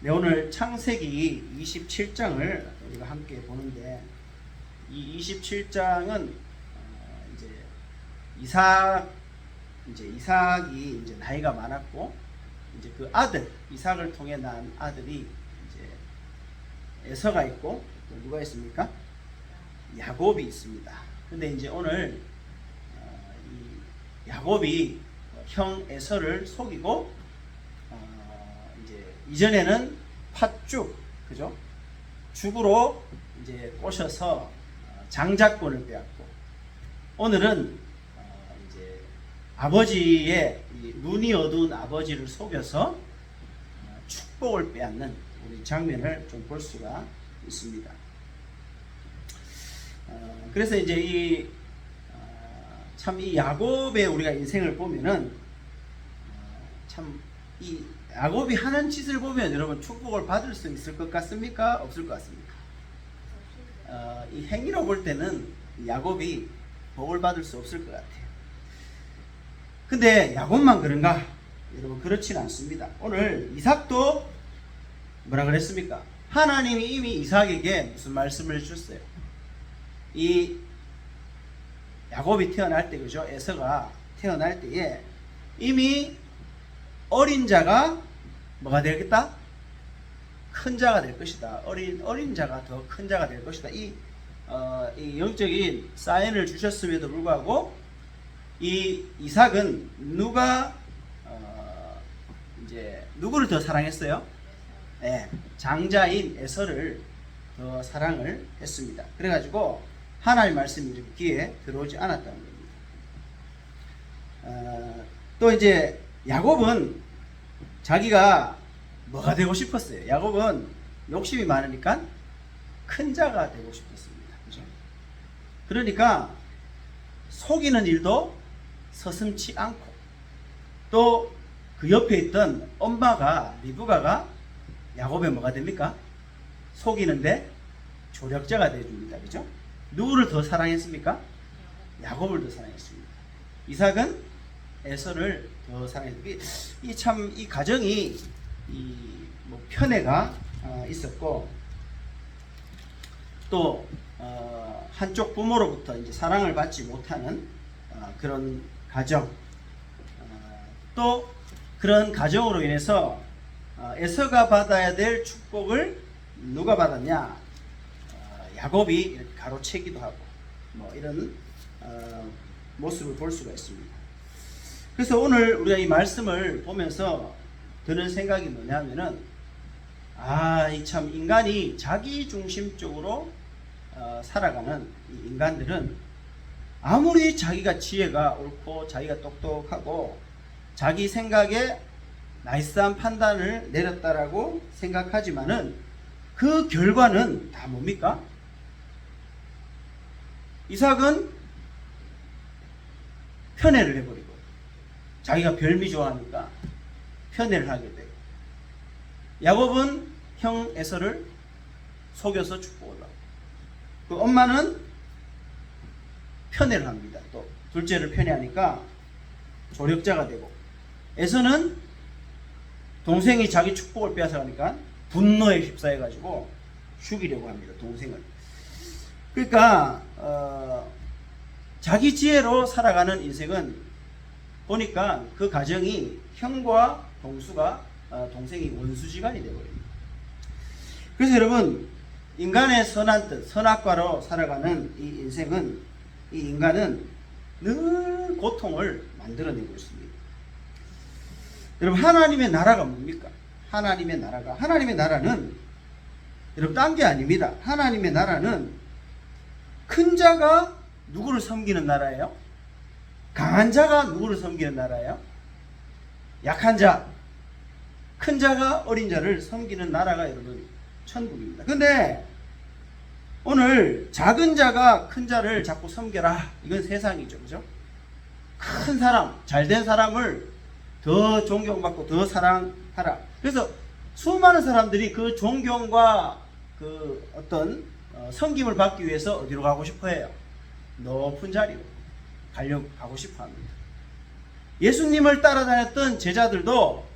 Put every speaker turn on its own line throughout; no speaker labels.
네, 오늘 창세기 27장을 우리가 함께 보는데 이 27장은 어, 이제 이삭 이제 이삭이 이제 나이가 많았고 이제 그 아들 이삭을 통해 난 아들이 이제 에서가 있고 또 누가 있습니까? 야곱이 있습니다. 근데 이제 오늘 어, 이 야곱이 형 에서를 속이고 어, 이전에는 팥죽 그죠? 죽으로 이제 꼬셔서 어, 장자권을 빼앗고 오늘은 어, 이제 아버지의 이 눈이 어두운 아버지를 속여서 어, 축복을 빼앗는 우리 장면을 좀 볼 수가 있습니다. 어, 그래서 이제 이 참이 야곱의 우리가 인생을 보면은 참이 야곱이 하는 짓을 보면 여러분 축복을 받을 수 있을 것 같습니까? 없을 것 같습니까? 어, 이 행위로 볼 때는 야곱이 복을 받을 수 없을 것 같아요. 근데 야곱만 그런가? 여러분 그렇지는 않습니다. 오늘 이삭도 뭐라 그랬습니까? 하나님이 이미 이삭에게 무슨 말씀을 해주셨어요? 이 야곱이 태어날 때 그죠? 에서가 태어날 때에 이미 어린 자가 뭐가 되겠다? 큰 자가 될 것이다. 어린 어린 자가 더 큰 자가 될 것이다. 이, 어, 이 영적인 사인을 주셨음에도 불구하고 이 이삭은 누가 어, 이제 누구를 더 사랑했어요? 네, 장자인 에서를 더 사랑을 했습니다. 그래가지고 하나님 말씀이 이렇게 귀에 들어오지 않았다는 겁니다. 어, 또 이제 야곱은 자기가 뭐가 되고 싶었어요. 야곱은 욕심이 많으니까 큰 자가 되고 싶었습니다. 그죠? 그러니까 속이는 일도 서슴치 않고 또 그 옆에 있던 엄마가 리브가가 야곱의 뭐가 됩니까? 속이는데 조력자가 되어줍니다. 그죠? 누구를 더 사랑했습니까? 야곱을 더 사랑했습니다. 이삭은 에서를 더 사랑했습니다. 이참이 가정이 이 뭐 편애가 어, 있었고 또 어, 한쪽 부모로부터 이제 사랑을 받지 못하는 어, 그런 가정 어, 또 그런 가정으로 인해서 어, 에서가 받아야 될 축복을 누가 받았냐 어, 야곱이 가로채기도 하고 뭐 이런 어, 모습을 볼 수가 있습니다. 그래서 오늘 우리가 이 말씀을 보면서 드는 생각이 뭐냐면은 아, 이 참 인간이 자기 중심적으로 어, 살아가는 이 인간들은 아무리 자기가 지혜가 옳고 자기가 똑똑하고 자기 생각에 나이스한 판단을 내렸다라고 생각하지만은 그 결과는 다 뭡니까? 이삭은 편애를 해버리고 자기가 별미 좋아하니까 편애를 하게 되고 야곱은 형 에서를 속여서 축복을 하고 그 엄마는 편애를 합니다. 또 둘째를 편애하니까 조력자가 되고 에서는 동생이 자기 축복을 빼앗아가니까 분노에 휩싸여 가지고 죽이려고 합니다. 동생을. 그러니까 어, 자기 지혜로 살아가는 인생은 보니까 그 가정이 형과 동수가 어, 동생이 원수지간이 되어버립니다. 그래서 여러분 인간의 선한 뜻, 선악과로 살아가는 이 인생은 이 인간은 늘 고통을 만들어내고 있습니다. 여러분 하나님의 나라가 뭡니까? 하나님의 나라가 하나님의 나라는 여러분 딴 게 아닙니다. 하나님의 나라는 큰 자가 누구를 섬기는 나라예요? 강한 자가 누구를 섬기는 나라예요? 약한 자, 큰 자가 어린 자를 섬기는 나라가 여러분 천국입니다. 근데 오늘 작은 자가 큰 자를 자꾸 섬겨라. 이건 세상이죠. 그죠? 큰 사람, 잘된 사람을 더 존경받고 더 사랑하라. 그래서 수많은 사람들이 그 존경과 그 어떤 어, 섬김을 받기 위해서 어디로 가고 싶어 해요? 높은 자리로 가려고 가고 싶어 합니다. 예수님을 따라다녔던 제자들도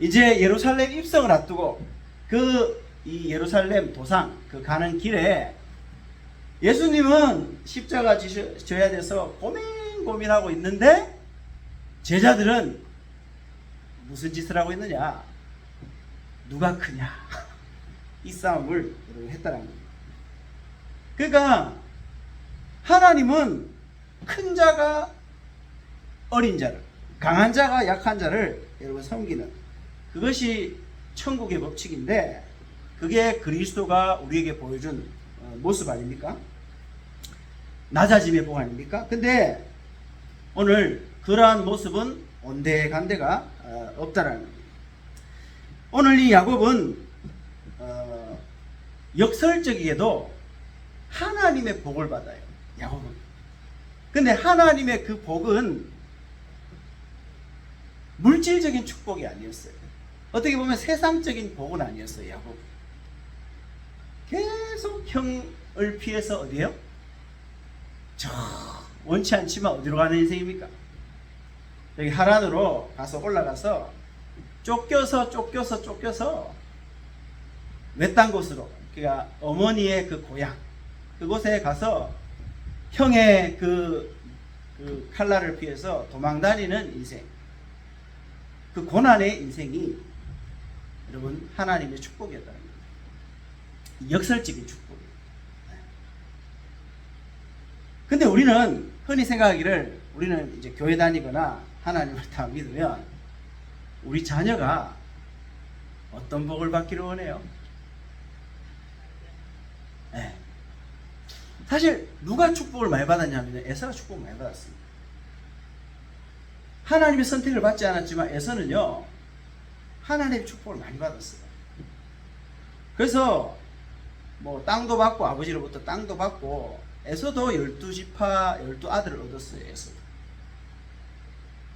이제 예루살렘 입성을 앞두고 그 이 예루살렘 도상 그 가는 길에 예수님은 십자가 지셔- 져야 돼서 고민 고민하고 있는데 제자들은 무슨 짓을 하고 있느냐? 누가 크냐? 이 싸움을 했다는 겁니다. 그러니까 하나님은 큰 자가 어린 자를, 강한 자가 약한 자를 여러분 섬기는 그것이 천국의 법칙인데 그게 그리스도가 우리에게 보여준 어, 모습 아닙니까? 낮아짐의 복 아닙니까? 근데 오늘 그러한 모습은 온데간데가 어, 없다라는 겁니다. 오늘 이 야곱은 어, 역설적이게도 하나님의 복을 받아요. 야곱은. 근데 하나님의 그 복은 물질적인 축복이 아니었어요. 어떻게 보면 세상적인 복은 아니었어요. 야곱. 계속 형을 피해서 어디에요? 저 원치 않지만 어디로 가는 인생입니까? 여기 하란으로 가서 올라가서 쫓겨서 쫓겨서 쫓겨서 외딴 곳으로 그러니까 어머니의 그 고향 그곳에 가서 형의 그, 그 칼날을 피해서 도망다니는 인생 그 고난의 인생이 여러분 하나님의 축복이었다는 겁니다. 역설적인 축복이에요. 근데 우리는 흔히 생각하기를 우리는 이제 교회 다니거나 하나님을 다 믿으면 우리 자녀가 어떤 복을 받기를 원해요? 네. 사실 누가 축복을 많이 받았냐면 에서가 축복을 많이 받았습니다. 하나님의 선택을 받지 않았지만 에서는요 하나님의 축복을 많이 받았어요. 그래서 뭐 땅도 받고 아버지로부터 땅도 받고 에서도 열두 지파 열두 아들을 얻었어요. 에서.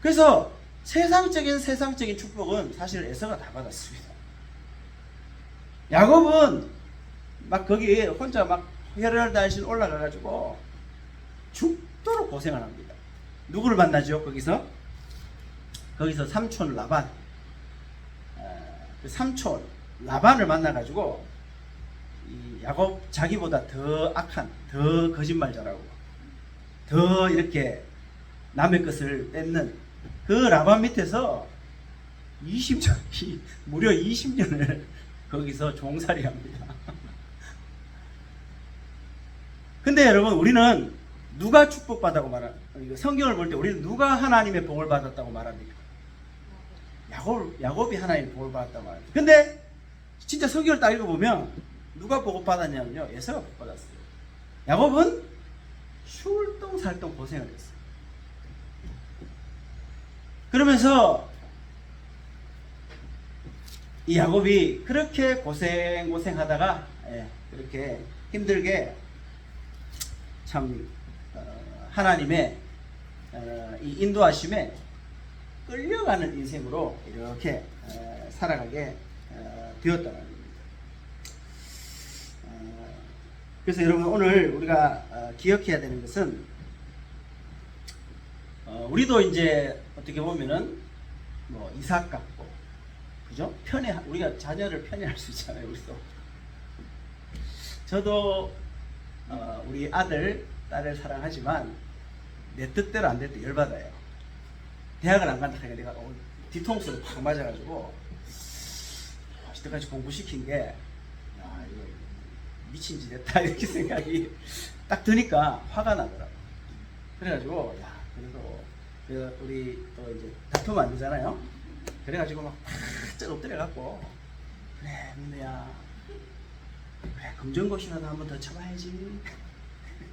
그래서 세상적인 세상적인 축복은 사실 에서가 다 받았습니다. 야곱은 막 거기 혼자 막 혈혈 단신 올라가가지고 죽도록 고생을 합니다. 누구를 만나죠? 거기서 거기서 삼촌 라반 어, 그 삼촌 라반을 만나가지고 이 야곱 자기보다 더 악한 더 거짓말 잘하고 더 이렇게 남의 것을 뺏는 그 라반 밑에서 20년 무려 20년을 거기서 종살이 합니다. 근데 여러분 우리는 누가 축복받다고 말하 이거 성경을 볼 때 우리는 누가 하나님의 복을 받았다고 말합니까? 야곱 야곱이 하나님의 복을 받았다고 말합니다. 근데 진짜 성경을 딱 읽어보면 누가 복을 받았냐면요 에서가 복 받았어요. 야곱은 슐똥살똥 고생을 했어요. 그러면서 이 야곱이 그렇게 고생 고생하다가 예, 그렇게 힘들게 참 어, 하나님의 어, 이 인도하심에 끌려가는 인생으로 이렇게 어, 살아가게 어, 되었다는 겁니다. 어, 그래서 여러분 오늘 우리가 어, 기억해야 되는 것은 어, 우리도 이제 어떻게 보면은 뭐 이삭 같고 그죠? 편애 우리가 자녀를 편애할 수 있잖아요, 우리도. 저도 어, 우리 아들, 딸을 사랑하지만 내 뜻대로 안 될 때 열받아요. 대학을 안 간다 하니까 내가 어, 뒤통수를 팍 맞아가지고 아, 이때까지 공부시킨 게 야, 이거 미친 짓 했다 이렇게 생각이 딱 드니까 화가 나더라고. 그래가지고 야 그래도 그 우리 또 이제 다투면 안 되잖아요. 그래가지고 막팍 엎드려갖고 그래 민우야 그래 검정고시라도 한번 더 쳐봐야지.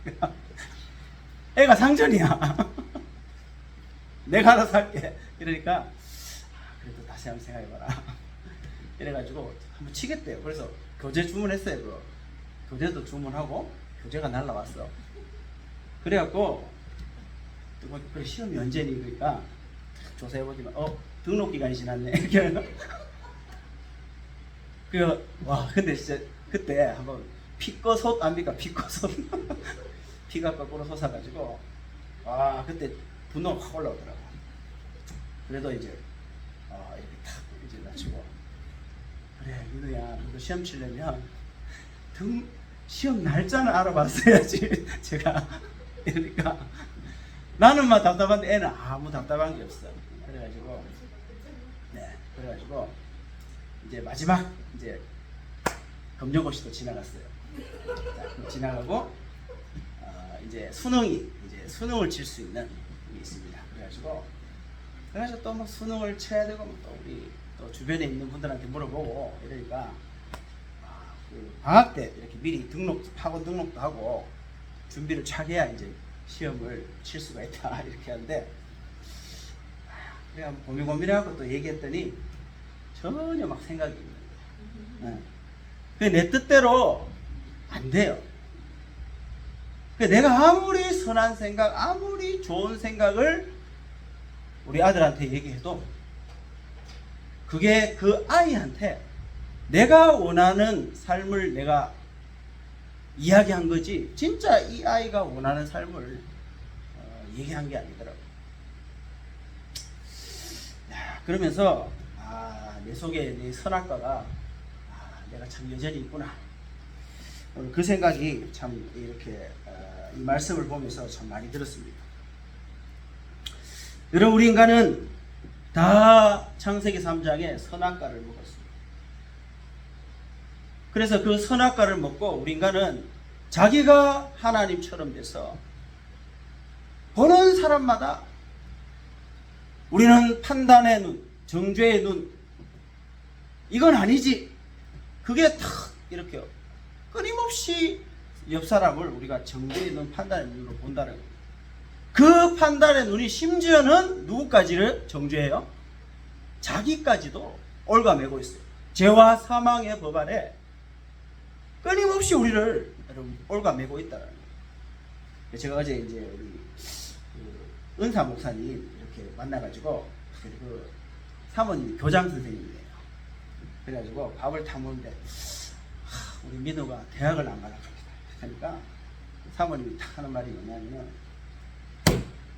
애가 상전이야. 내가 알아서 할게. 이러니까 아, 그래도 다시 한번 생각해봐라. 이래가지고 한번 치겠대요. 그래서 교재 주문했어요 그거. 교재도 주문하고 교재가 날라왔어. 그래갖고 또 뭐, 그래 시험이 언제니? 그러니까 조사해보지만 어 등록 기간이 지났네. 이렇게 그와 근데 진짜 그때 한번 피꺼솥 압니까? 피꺼솥. 피가 거꾸로 솟아가지고 와 그때 분노가 확 올라오더라고. 그래도 이제 아 이렇게 탁 이제 낮추고. 그래 민우야 너도 시험 치려면 등 시험 날짜는 알아봤어야지. 제가 이러니까. 나는 막 답답한데 애는 아무 답답한 게 없어. 그래가지고 네 그래가지고 이제 마지막 이제 검정고시도 지나갔어요. 자, 지나가고 어, 이제 수능이 이제 수능을 칠 수 있는 게 있습니다. 그래가지고 그래서 또뭐 수능을 쳐야 되고 뭐또 우리 또 주변에 있는 분들한테 물어보고 이러니까 아, 그 방학 때 이렇게 미리 등록 학원 등록도 하고 준비를 차게야 이제 시험을 칠 수가 있다. 이렇게 하는데 아, 내가 고민 고민하고 또 얘기했더니 전혀 막 생각이 없는 거야. 내 뜻대로 안 돼요. 그 내가 아무리 선한 생각, 아무리 좋은 생각을 우리 아들한테 얘기해도 그게 그 아이한테 내가 원하는 삶을 내가 이야기한 거지 진짜 이 아이가 원하는 삶을 어, 얘기한 게 아니더라고. 야, 그러면서 아, 내 속에 내 선악과가 아, 내가 참 여전히 있구나. 오늘 그 생각이 참 이렇게 어, 이 말씀을 보면서 참 많이 들었습니다. 여러분 우리 인간은 다 창세기 3장에 선악과를 먹었습니다. 그래서 그 선악과를 먹고 우리 인간은 자기가 하나님처럼 돼서 보는 사람마다 우리는 판단의 눈, 정죄의 눈, 이건 아니지. 그게 탁 이렇게 끊임없이 옆 사람을 우리가 정죄의 눈, 판단의 눈으로 본다는 거예요. 그 판단의 눈이 심지어는 누구까지를 정죄해요? 자기까지도 올가매고 있어요. 죄와 사망의 법 아래 끊임없이 우리를 여러분 올가매고 있다는 거예요. 제가 어제 이제 우리 그 은사 목사님 이렇게 만나가지고 그 사모님이 교장 선생님이에요. 그래가지고 밥을 타 먹는데 하, 우리 민호가 대학을 안 가려고 하니까 사모님이 딱 하는 말이 뭐냐면은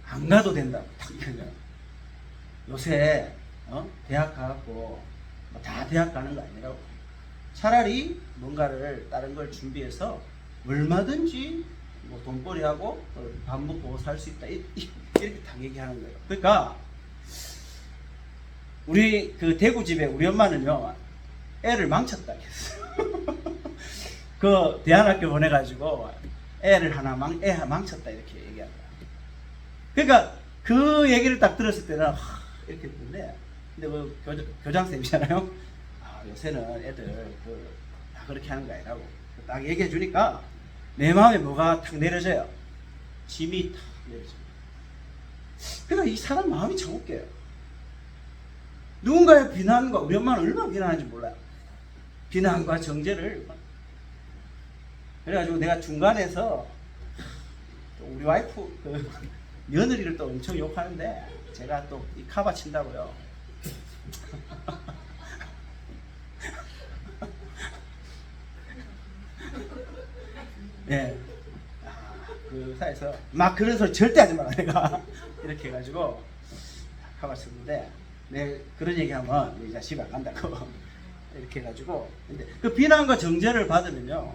안 가도 된다고 딱 이러냐. 요새 어? 대학 가갖고 뭐다 대학 가는 거 아니라고. 차라리 뭔가를 다른 걸 준비해서 얼마든지 뭐 돈벌이하고 또밥 먹고 살 수 있다 이렇게 딱 얘기하는 거예요. 그러니까 우리 그 대구 집에 우리 엄마는요 애를 망쳤다. 그 대안학교 보내가지고 애를 하나 망, 애 망쳤다 이렇게 얘기한다. 그러니까 그 얘기를 딱 들었을 때는 하, 이렇게 했는데 근데 그 교, 교장 쌤이잖아요. 아, 요새는 애들 그 다 그렇게 하는 거 아니라고 딱 얘기해 주니까 내 마음에 뭐가 탁 내려져요. 짐이 탁 내려져요. 그러니까 이 사람 마음이 참 웃겨요. 누군가의 비난과 우리 엄마는 얼마나 비난하는지 몰라요. 비난과 정죄를 그래가지고 내가 중간에서 또 우리 와이프 그 며느리를 또 엄청 욕하는데 제가 또 이 카바 친다고요. 예. 아, 그 사이에서 막 그런 소리 절대 하지 마라 내가 이렇게 해가지고 카바 쳤는데 내 그런 얘기하면 이 자식 안 간다고 이렇게 해가지고. 근데 그 비난과 정죄를 받으면요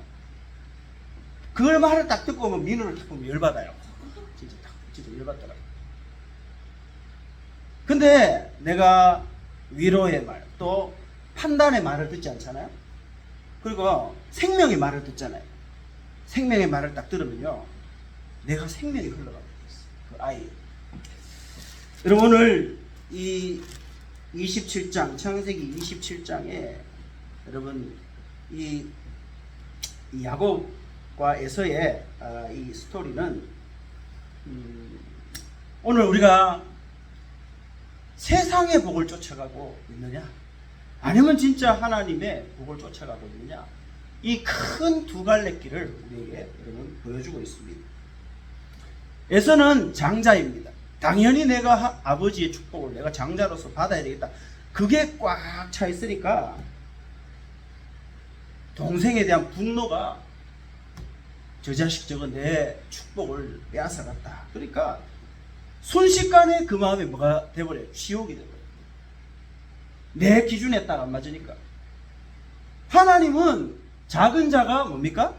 그걸 말을 딱 듣고 오면 민우를 딱 보면 열받아요. 진짜 딱 진짜 열받더라고 근데 내가 위로의 말 또 판단의 말을 듣지 않잖아요? 그리고 생명의 말을 듣잖아요. 생명의 말을 딱 들으면요 내가 생명이 흘러가고 있어. 그 아이. 여러분 오늘 이 27장 창세기 27장에 여러분 이, 이 야곱과 에서의 아, 이 스토리는 음, 오늘 우리가 세상의 복을 쫓아가고 있느냐 아니면 진짜 하나님의 복을 쫓아가고 있느냐 이 큰 두 갈래 길을 우리에게 여러분 보여주고 있습니다. 에서는 장자입니다. 당연히 내가 하- 아버지의 축복을 내가 장자로서 받아야 되겠다. 그게 꽉 차 있으니까 동생에 대한 분노가 저 자식 저거 내 축복을 빼앗아갔다. 그러니까 순식간에 그 마음에 뭐가 돼버려요? 치욕이 돼버려요. 내 기준에 딱안 맞으니까. 하나님은 작은 자가 뭡니까?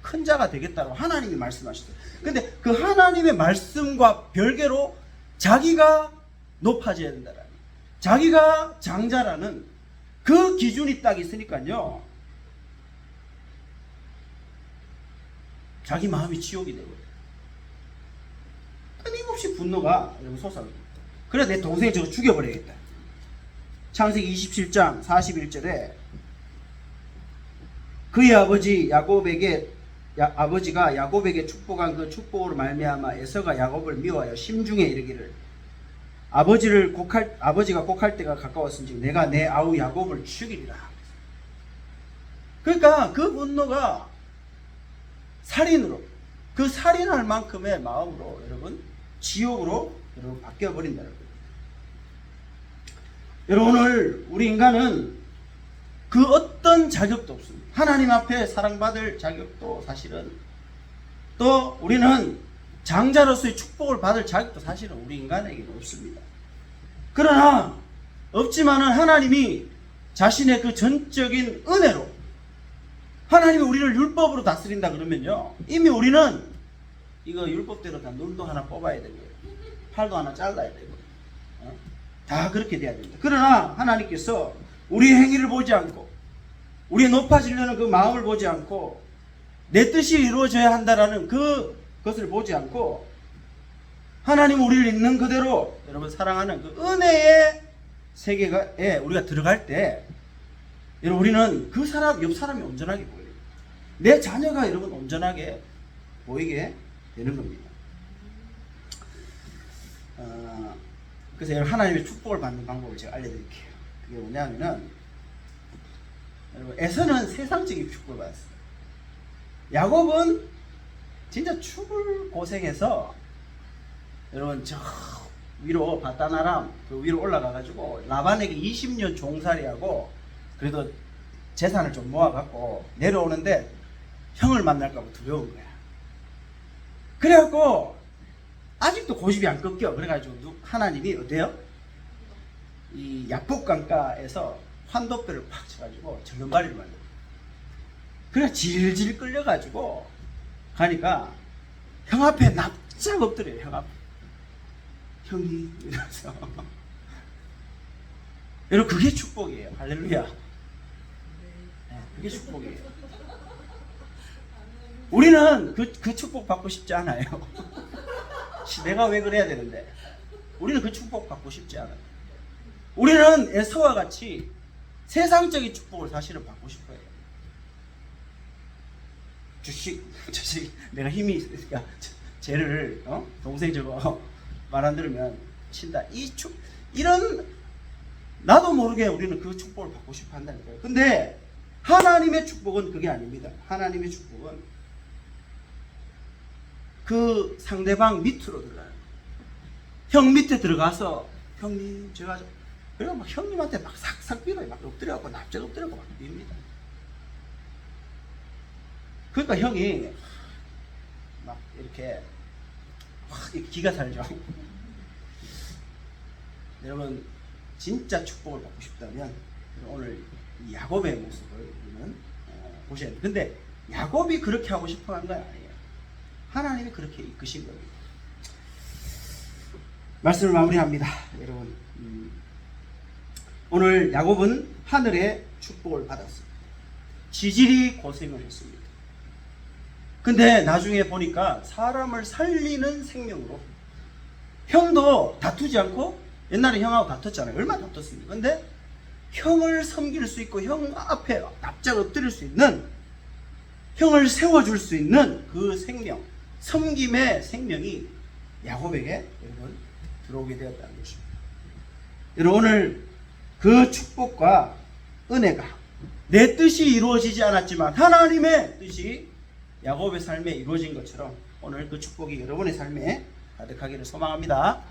큰 자가 되겠다고 하나님이 말씀하셨어요. 근데 그 하나님의 말씀과 별개로 자기가 높아져야 된다라는 자기가 장자라는 그 기준이 딱 있으니까요. 자기 마음이 지옥이 되거든요. 끊임없이 분노가 여러분 솟아납니다. 그래 내 동생 저거 죽여버려야겠다. 창세기 27장 41절에 그의 아버지 야곱에게 야- 아버지가 야곱에게 축복한 그 축복으로 말미암아 에서가 야곱을 미워하여 심중에 이르기를 아버지를 곡할 아버지가 곡할 때가 가까웠은지 내가 내 아우 야곱을 죽이리라. 그러니까 그 분노가 살인으로 그 살인할 만큼의 마음으로 여러분 지옥으로 여러분 바뀌어 거예요. 여러분 오늘 우리 인간은 그 어떤 자격도 없습니다. 하나님 앞에 사랑받을 자격도 사실은 또 우리는 장자로서의 축복을 받을 자격도 사실은 우리 인간에게는 없습니다. 그러나 없지만은 하나님이 자신의 그 전적인 은혜로 하나님이 우리를 율법으로 다스린다 그러면요 이미 우리는 이거 율법대로 다 눈도 하나 뽑아야 되고요 팔도 하나 잘라야 되고 어? 다 그렇게 돼야 됩니다. 그러나 하나님께서 우리의 행위를 보지 않고 우리의 높아지려는 그 마음을 보지 않고 내 뜻이 이루어져야 한다라는 그 것을 보지 않고 하나님 우리를 있는 그대로 여러분 사랑하는 그 은혜의 세계에 우리가 들어갈 때 여러분 우리는 그 사람 옆 사람이 온전하게. 내 자녀가 여러분 온전하게 보이게 되는 겁니다. 어, 그래서 하나님의 축복을 받는 방법을 제가 알려드릴게요. 그게 뭐냐면은 여러분 에서는 세상적인 축복을 받았어요. 야곱은 진짜 죽을 고생해서 여러분 저 위로 바다나람 그 위로 올라가 가지고 라반에게 20년 종살이하고 그래도 재산을 좀 모아갖고 내려오는데 형을 만날까봐 두려운 거야. 그래갖고 아직도 고집이 안 꺾여. 그래가지고 누- 하나님이 어때요? 이 약복강가에서 환도뼈를 팍 쳐가지고 절름발이를 만들어. 그래 질질 끌려가지고 가니까 형 앞에 납작 엎드려요. 형 앞에. 형이 이러면서. 여러분 그게 축복이에요. 할렐루야. 네, 그게 축복이에요. 우리는 그, 그 축복 받고 싶지 않아요. 씨, 내가 왜 그래야 되는데? 우리는 그 축복 받고 싶지 않아요. 우리는 에서와 같이 세상적인 축복을 사실은 받고 싶어요. 주식, 주식, 내가 힘이 있으니까 쟤를 어? 동생 저거 말 안 들으면 친다. 이 축, 이런 나도 모르게 우리는 그 축복을 받고 싶어 한다는 거예요. 근데 하나님의 축복은 그게 아닙니다. 하나님의 축복은 그 상대방 밑으로 들어가요. 형 밑에 들어가서 형님 제가 좀- 그래서 막 형님한테 막 삭삭 빌어요. 막 엎드려갖고 납작 엎드려갖고 막 빕니다. 그러니까 형이 막 이렇게 확 기가 살죠. 여러분 진짜 축복을 받고 싶다면 오늘 이 야곱의 모습을 우리는 어, 보셔야 돼요. 근데 야곱이 그렇게 하고 싶어 한 건 아니에요. 하나님이 그렇게 이끄신 겁니다. 말씀을 마무리합니다. 여러분 음, 오늘 야곱은 하늘의 축복을 받았습니다. 지질이 고생을 했습니다. 근데 나중에 보니까 사람을 살리는 생명으로 형도 다투지 않고 옛날에 형하고 다퉜잖아요. 얼마나 다퉜습니까? 근데 형을 섬길 수 있고 형 앞에 납작 엎드릴 수 있는 형을 세워줄 수 있는 그 생명, 섬김의 생명이 야곱에게 여러분 들어오게 되었다는 것입니다. 여러분 오늘 그 축복과 은혜가 내 뜻이 이루어지지 않았지만 하나님의 뜻이 야곱의 삶에 이루어진 것처럼 오늘 그 축복이 여러분의 삶에 가득하기를 소망합니다.